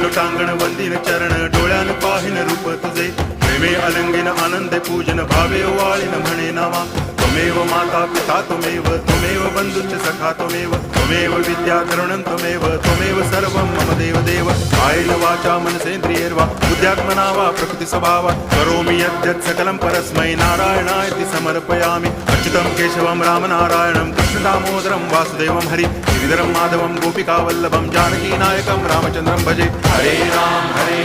लोटांगण वंदिन चरण डोळ्यान पाहिन रूप तुझे. प्रेमे अलंगिन, आनंद पूजन, भावे वाळीन म्हणे नामा त्वमेव माता पिता, त्वमेव त्वमेव बंधुच सखा, त्वमेव त्वमेव विद्या करुणं त्वमेव त्वमेव सर्वं मम देव. देव वाचा मनसेन्द्रियैर्वा बुद्ध्यात्मना वा प्रकृति स्वभावा. करोमि यद्यत् सकलं परस्मै नारायणायति समर्पयामि. अर्चितं केशवं रामनारायणं कृष्णदामोदरं वासुदेवं हरि श्रीधरं माधवं गोपिकावल्लभं जानकीनायकं रामचन्द्रं भजे। हरे राम हरे